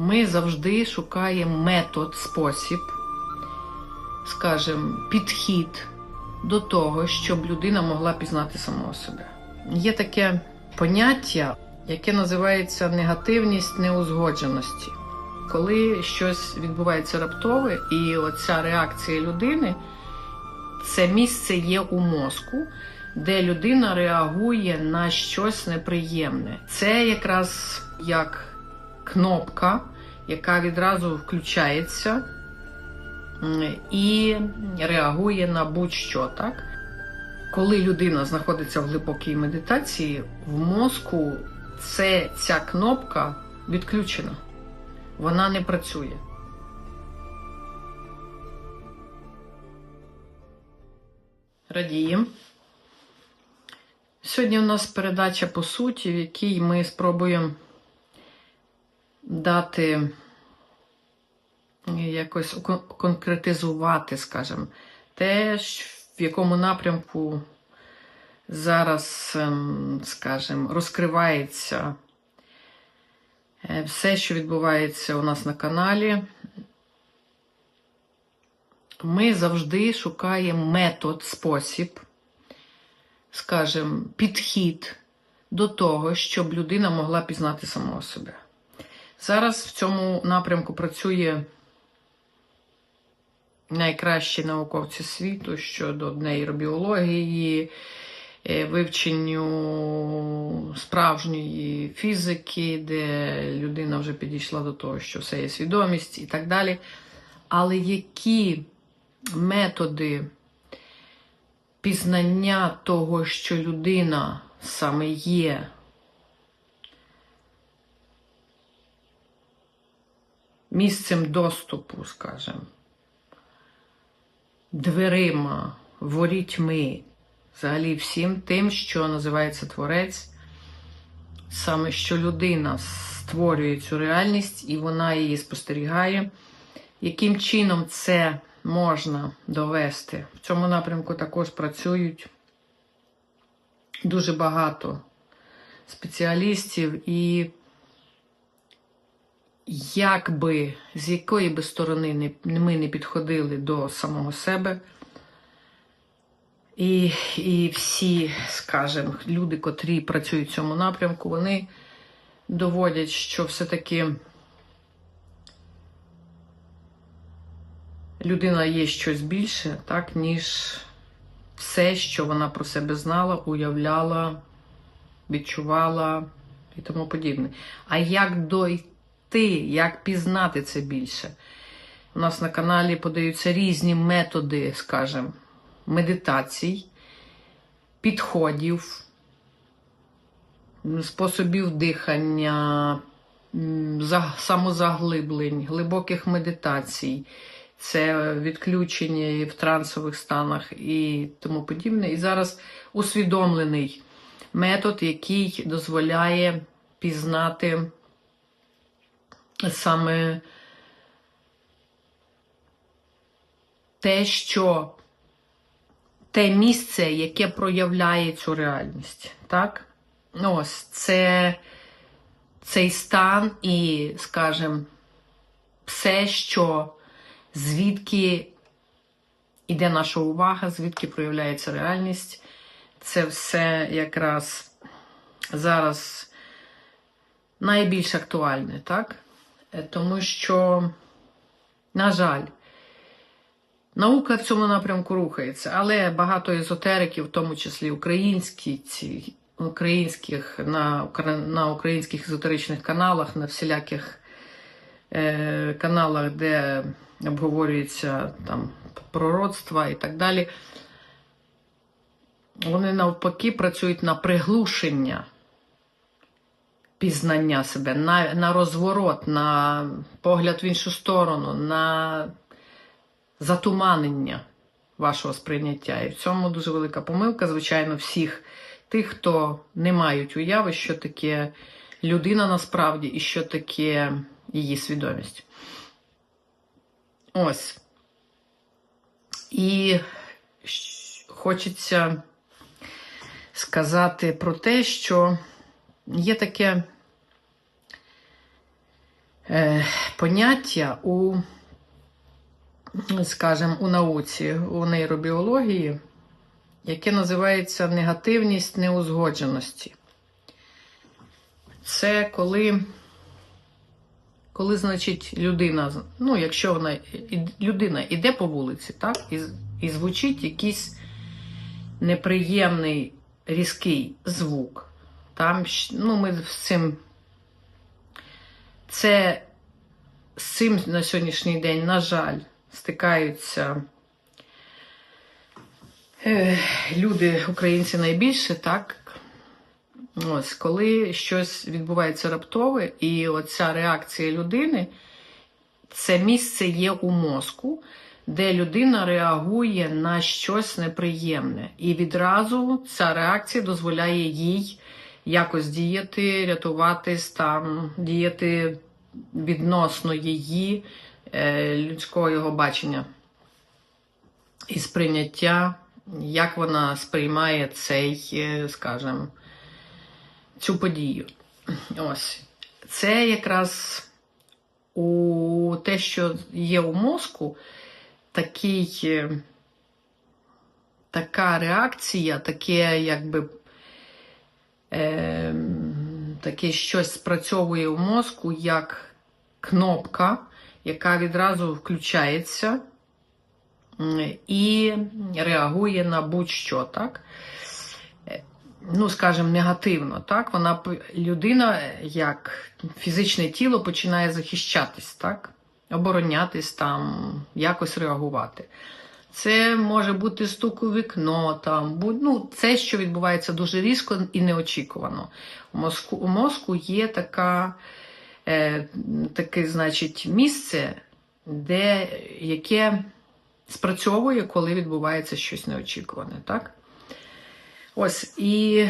Ми завжди шукаємо метод, спосіб, скажімо, підхід до того, щоб людина могла пізнати самого себе. Є таке поняття, яке називається негативність неузгодженості. Коли щось відбувається раптове, і оця реакція людини це місце є у мозку, де людина реагує на щось неприємне. Це якраз як кнопка, яка відразу включається і реагує на будь-що, так? Коли людина знаходиться в глибокій медитації, в мозку це, ця кнопка відключена. Вона не працює. Радіємо. Сьогодні у нас передача по суті, в якій ми спробуємо дати якось конкретизувати, скажімо, те, в якому напрямку зараз, ем, скажімо, розкривається е, все, що відбувається у нас на каналі. Ми завжди шукаємо метод, спосіб, скажімо, підхід до того, щоб людина могла пізнати самого себе. Зараз в цьому напрямку працює найкращі науковці світу щодо нейробіології, е, вивченню справжньої фізики, де людина вже підійшла до того, що все є свідомість і так далі. Але які методи пізнання того, що людина саме є місцем доступу, скажімо, дверима, ворітьми, взагалі всім тим, що називається творець, саме що людина створює цю реальність і вона її спостерігає. Яким чином це можна довести? В цьому напрямку також працюють дуже багато спеціалістів, і як би, з якої би сторони ми не підходили до самого себе, і, і всі, скажімо, люди, котрі працюють в цьому напрямку, вони доводять, що все-таки людина є щось більше, так, ніж все, що вона про себе знала, уявляла, відчувала і тому подібне. А як дойти, як пізнати це більше? У нас на каналі подаються різні методи, скажімо, медитацій, підходів, способів дихання, самозаглиблень, глибоких медитацій. Це відключення в трансових станах і тому подібне. І зараз усвідомлений метод, який дозволяє пізнати саме те, що те місце, яке проявляє цю реальність. Так? Ну, Ось це цей стан і, скажімо, все, що звідки йде наша увага, звідки проявляється реальність. Це все якраз зараз найбільш актуальне, так? Е, Тому що, на жаль, наука в цьому напрямку рухається, але багато езотериків, в тому числі українські, ці, українських, на, на українських езотеричних каналах, на всіляких е, каналах, де обговорюється там пророцтва і так далі. Вони навпаки працюють на приглушення пізнання себе, на, на розворот, на погляд в іншу сторону, на затуманення вашого сприйняття. І в цьому дуже велика помилка, звичайно, всіх тих, хто не мають уяви, що таке людина насправді і що таке її свідомість. Ось. І хочеться сказати про те, що є таке е, поняття у, скажімо, у науці, у нейробіології, яке називається негативність неузгодженості. Це коли, коли значить, людина, ну, якщо вона людина іде по вулиці, так, і, і звучить якийсь неприємний різкий звук. Там, ну, ми з цим. Це з цим на сьогоднішній день, на жаль, стикаються е, люди, українці найбільше, так? Ось, коли щось відбувається раптове, і оця реакція людини, це місце є у мозку, де людина реагує на щось неприємне. І відразу ця реакція дозволяє їй якось діяти, рятуватись, там, діяти відносно її е, людського його бачення і сприйняття, як вона сприймає цей, е, скажімо, цю подію. Ось. Це якраз у те, що є у мозку, такий, е, така реакція, таке, якби е, таке щось спрацьовує в мозку, як кнопка, яка відразу включається і реагує на будь-що, так? Е, Ну, скажімо, негативно, так? Вона людина, як фізичне тіло, починає захищатись, так? Оборонятись там, якось реагувати. Це може бути стук у вікно, там, ну, це, що відбувається дуже різко і неочікувано. У мозку, у мозку є така, е, таке, значить, місце, де, яке спрацьовує, коли відбувається щось неочікуване. Так? Ось і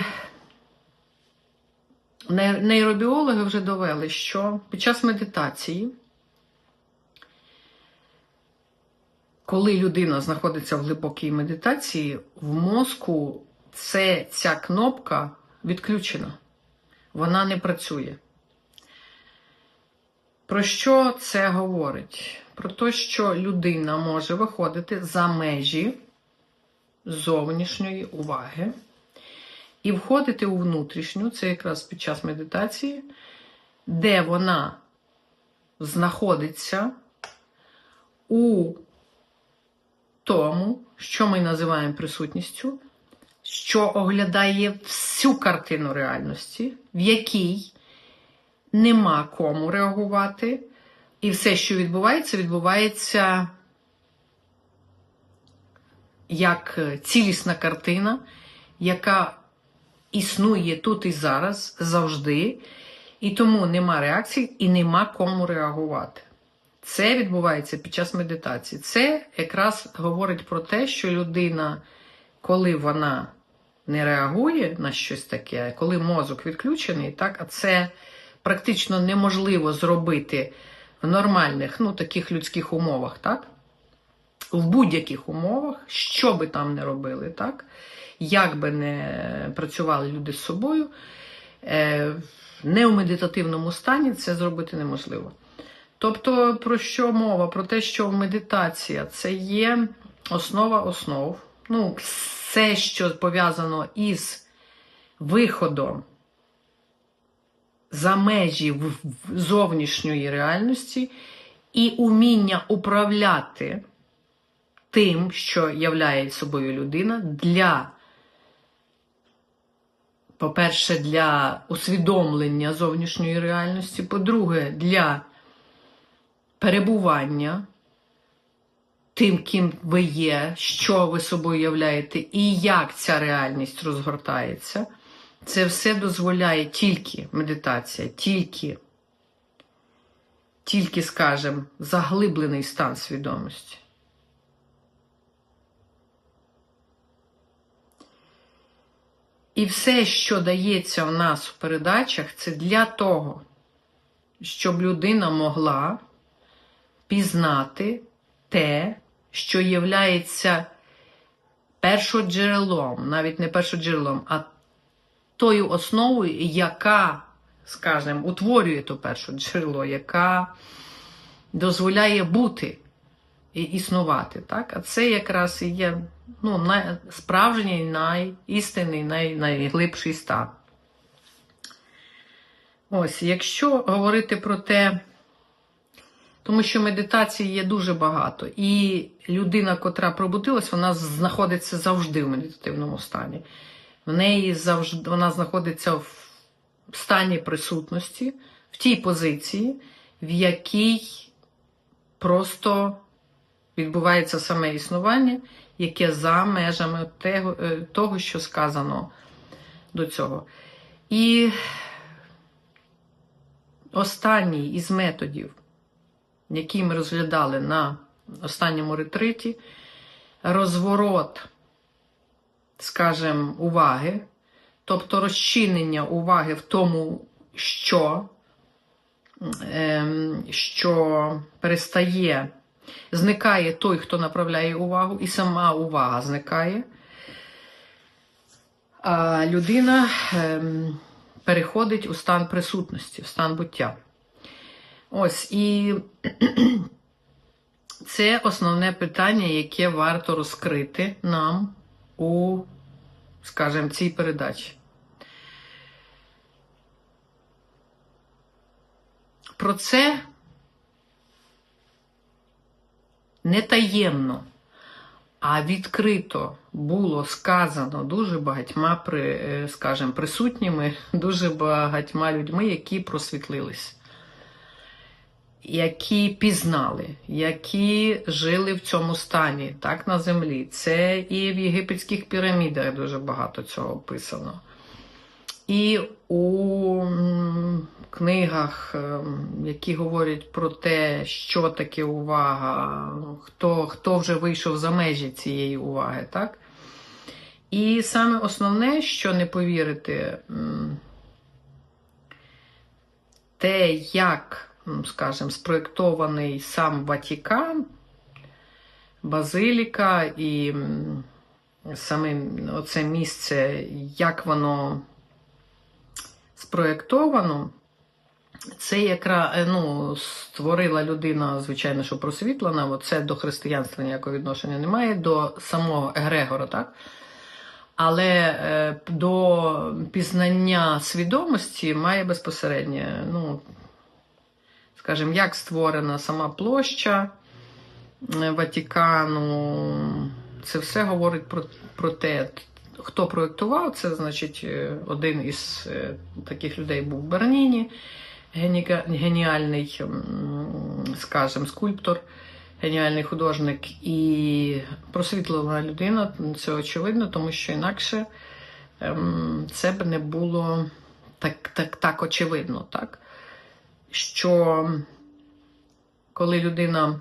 нейробіологи вже довели, що під час медитації, коли людина знаходиться в глибокій медитації, в мозку це, ця кнопка відключена. Вона не працює. Про що це говорить? Про те, що людина може виходити за межі зовнішньої уваги і входити у внутрішню, це якраз під час медитації, де вона знаходиться у тому, що ми називаємо присутністю, що оглядає всю картину реальності, в якій нема кому реагувати, і все, що відбувається, відбувається як цілісна картина, яка існує тут і зараз завжди, і тому нема реакцій і нема кому реагувати. Це відбувається під час медитації. Це якраз говорить про те, що людина, коли вона не реагує на щось таке, коли мозок відключений, так, а це практично неможливо зробити в нормальних, ну, таких людських умовах, так? В будь-яких умовах, що би там не робили, так? Як би не працювали люди з собою, е, не у медитативному стані це зробити неможливо. Тобто, про що мова? Про те, що медитація це є основа основ. Ну, все, що пов'язано із виходом за межі зовнішньої реальності і уміння управляти тим, що являє собою людина, для, по-перше, для усвідомлення зовнішньої реальності, по-друге, для перебування тим, ким ви є, що ви собою являєте, і як ця реальність розгортається. Це все дозволяє тільки медитація, тільки, тільки, скажімо, заглиблений стан свідомості. І все, що дається у нас в передачах, це для того, щоб людина могла пізнати те, що являється першоджерелом, навіть не першоджерелом, а тою основою, яка скажімо, утворює то перше джерело, яка дозволяє бути і існувати. Так? А це якраз і є ну, справжній, найістинний, най, найглибший стан. Ось, якщо говорити про те, тому що медитації є дуже багато, і людина, котра пробудилась, вона знаходиться завжди в медитативному стані. В неї завжди вона знаходиться в стані присутності, в тій позиції, в якій просто відбувається саме існування, яке за межами того, е, що сказано до цього. І останній із методів, який ми розглядали на останньому ретриті, розворот, скажімо, уваги, тобто розчинення уваги в тому, що, ем, що перестає, зникає той, хто направляє увагу, і сама увага зникає. А людина ем, переходить у стан присутності, в стан буття. Ось і це основне питання, яке варто розкрити нам у, скажімо, цій передачі. Про це не таємно, а відкрито було сказано дуже багатьма, е, скажімо, присутніми, дуже багатьма людьми, які просвітлились, які пізнали, які жили в цьому стані, так на землі. Це і в єгипетських пірамідах дуже багато цього описано. І у книгах, ем, які говорять про те, що таке увага, хто, хто вже вийшов за межі цієї уваги, так? І саме основне, що не повірити, те, як, м, скажімо, спроєктований сам Ватікан, Базиліка і саме оце місце, як воно спроєктовано, це якраз ну, створила людина, звичайно, що просвітлена, це до християнства ніякого відношення немає, до самого Егрегора, так? Але е, до пізнання свідомості має безпосереднє, ну, скажімо, як створена сама площа е, Ватікану. Це все говорить про, про те, хто проєктував, це, значить, е, один із е, таких людей був Берніні, геніальний, скажімо, скульптор, геніальний художник і просвітлена людина. Це очевидно, тому що інакше ем, це б не було так, так, так очевидно, так? Що коли людина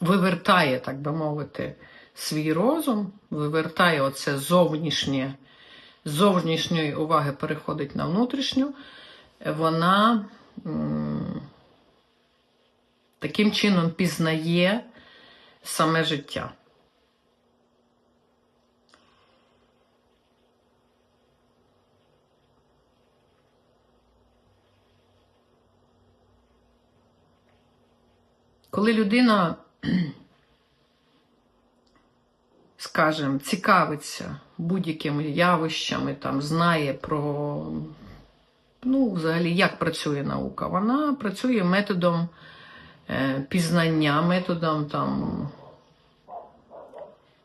вивертає, так би мовити, свій розум, вивертає оце зовнішнє, зовнішньої уваги переходить на внутрішню, вона таким чином пізнає саме життя. Коли людина скажімо, цікавиться будь-якими явищами, там, знає про, ну, взагалі, як працює наука. Вона працює методом е, пізнання, методом там,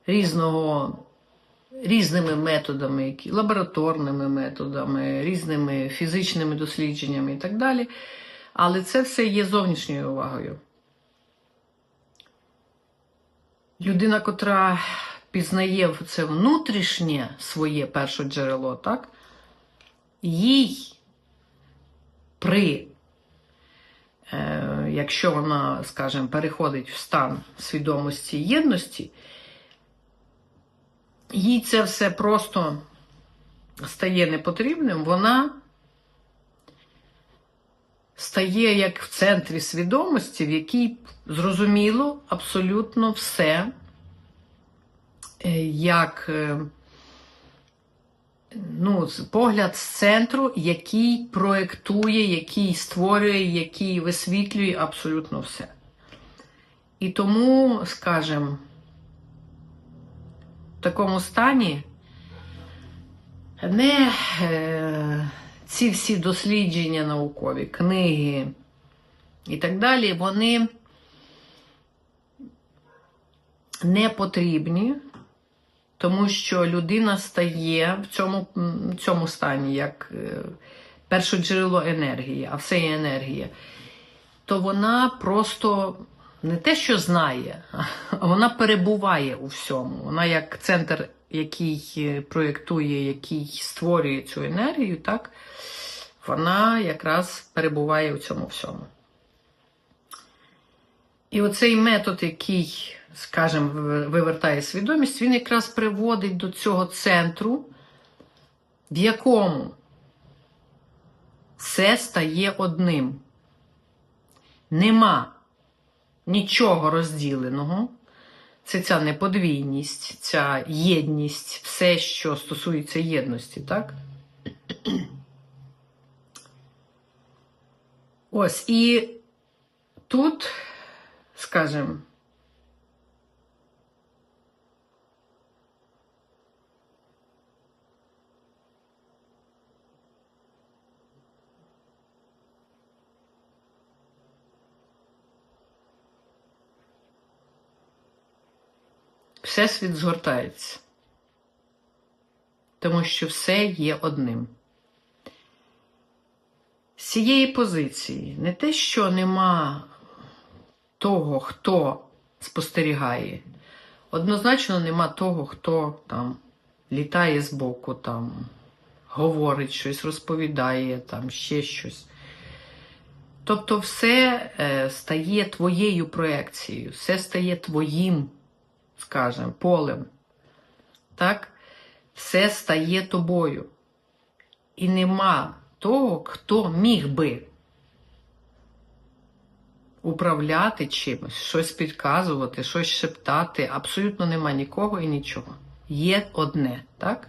різного, різними методами, лабораторними методами, різними фізичними дослідженнями і так далі. Але це все є зовнішньою увагою. Людина, котра пізнає це внутрішнє своє перше джерело, так? їй при, е, якщо вона, скажімо, переходить в стан свідомості єдності, їй це все просто стає непотрібним, вона стає як в центрі свідомості, в якій зрозуміло абсолютно все, е, як е, ну, погляд з центру, який проектує, який створює, який висвітлює абсолютно все. І тому, скажімо, в такому стані не е, ці всі дослідження наукові, книги і так далі, вони не потрібні, тому що людина стає в цьому, м, цьому стані як е, перше джерело енергії, а все є енергія, то вона просто не те, що знає, а вона перебуває у всьому. Вона як центр, який е, проєктує, який створює цю енергію, так, вона якраз перебуває у цьому всьому. І оцей метод, який, скажімо, вивертає свідомість, він якраз приводить до цього центру, в якому все стає одним. Нема нічого розділеного. Це ця неподвійність, ця єдність, все, що стосується єдності, так? Ось і тут, скажімо, Всесвіт згортається, тому що все є одним. З цієї позиції не те, що нема того, хто спостерігає, однозначно нема того, хто там літає збоку, там говорить щось, розповідає, там ще щось. Тобто все е, стає твоєю проекцією, все стає твоїм скажем, полем. Так? Все стає тобою. І нема того, хто міг би управляти чимось, щось підказувати, щось шептати. Абсолютно нема нікого і нічого. Є одне, так?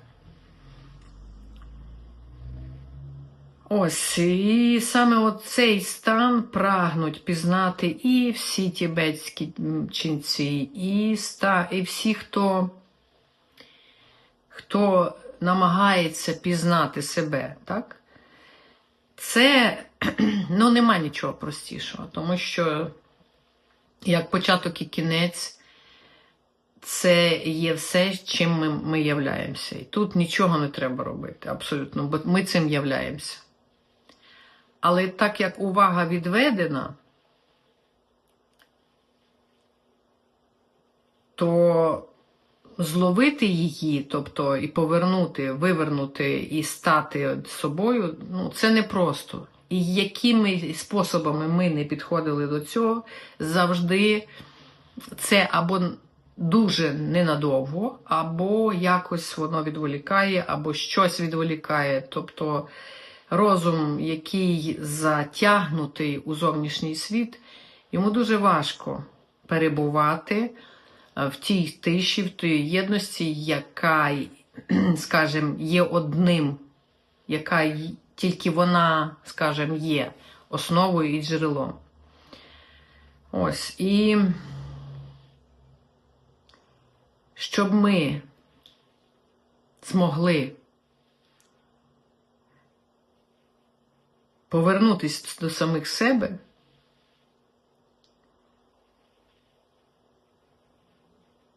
Ось, і саме от цей стан прагнуть пізнати і всі тібетські ченці, і, ста, і всі, хто, хто намагається пізнати себе, так? Це ну, нема нічого простішого, тому що як початок і кінець, це є все, чим ми, ми являємося. І тут нічого не треба робити, абсолютно, бо ми цим являємося. Але так як увага відведена, то зловити її, тобто і повернути, вивернути і стати собою, ну це непросто. І якими способами ми не підходили до цього, завжди це або дуже ненадовго, або якось воно відволікає, або щось відволікає. Тобто розум, який затягнутий у зовнішній світ, йому дуже важко перебувати е, в тій тиші, в тій єдності, яка, скажімо, є одним, яка тільки вона, скажімо, є основою і джерелом. Ось і щоб ми змогли повернутися до самих себе,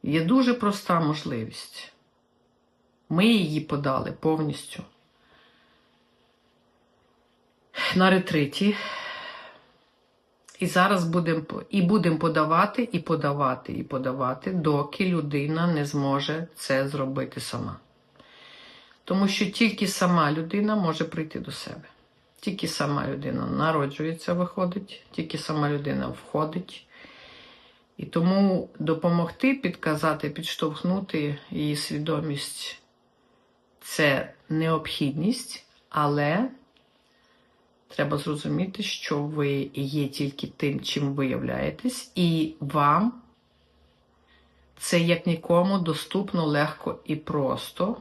є дуже проста можливість. Ми її подали повністю на ретриті. І зараз будемо і будемо подавати, і подавати, і подавати, доки людина не зможе це зробити сама. Тому що тільки сама людина може прийти до себе. Тільки сама людина народжується, виходить, тільки сама людина входить. І тому допомогти, підказати, підштовхнути її свідомість це необхідність, але треба зрозуміти, що ви є тільки тим, чим ви являєтесь, і вам це як нікому доступно легко і просто,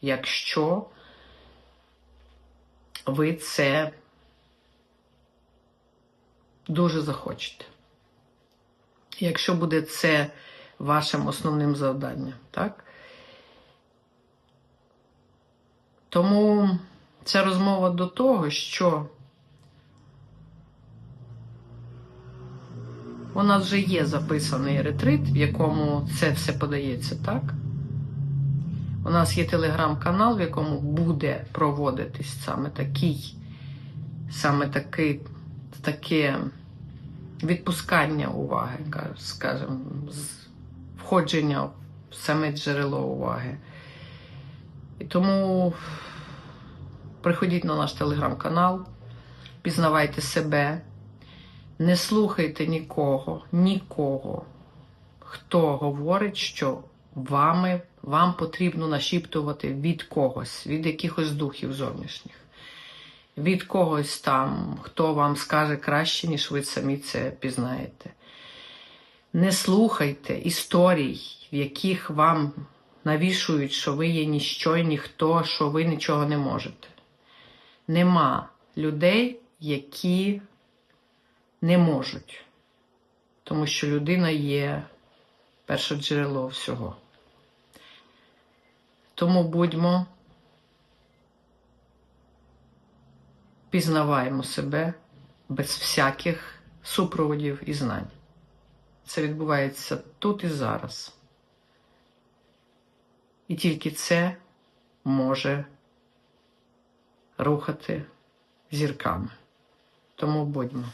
якщо ви це дуже захочете. Якщо буде це вашим основним завданням, так? Тому ця розмова до того, що у нас вже є записаний ретрит, в якому це все подається, так? У нас є телеграм-канал, в якому буде проводитись саме такий, саме такий, таке відпускання уваги, скажімо, входження в саме джерело уваги. І тому приходіть на наш телеграм-канал, пізнавайте себе, не слухайте нікого, нікого, хто говорить, що вами, вам потрібно нашіптувати від когось, від якихось духів зовнішніх, від когось там, хто вам скаже краще, ніж ви самі це пізнаєте. Не слухайте історій, в яких вам навішують, що ви є ніщо і ніхто, що ви нічого не можете. Нема людей, які не можуть, тому що людина є перше джерело всього. Тому будьмо, пізнаваємо себе без всяких супроводів і знань. Це відбувається тут і зараз. І тільки це може рухати зірками. Тому будьмо.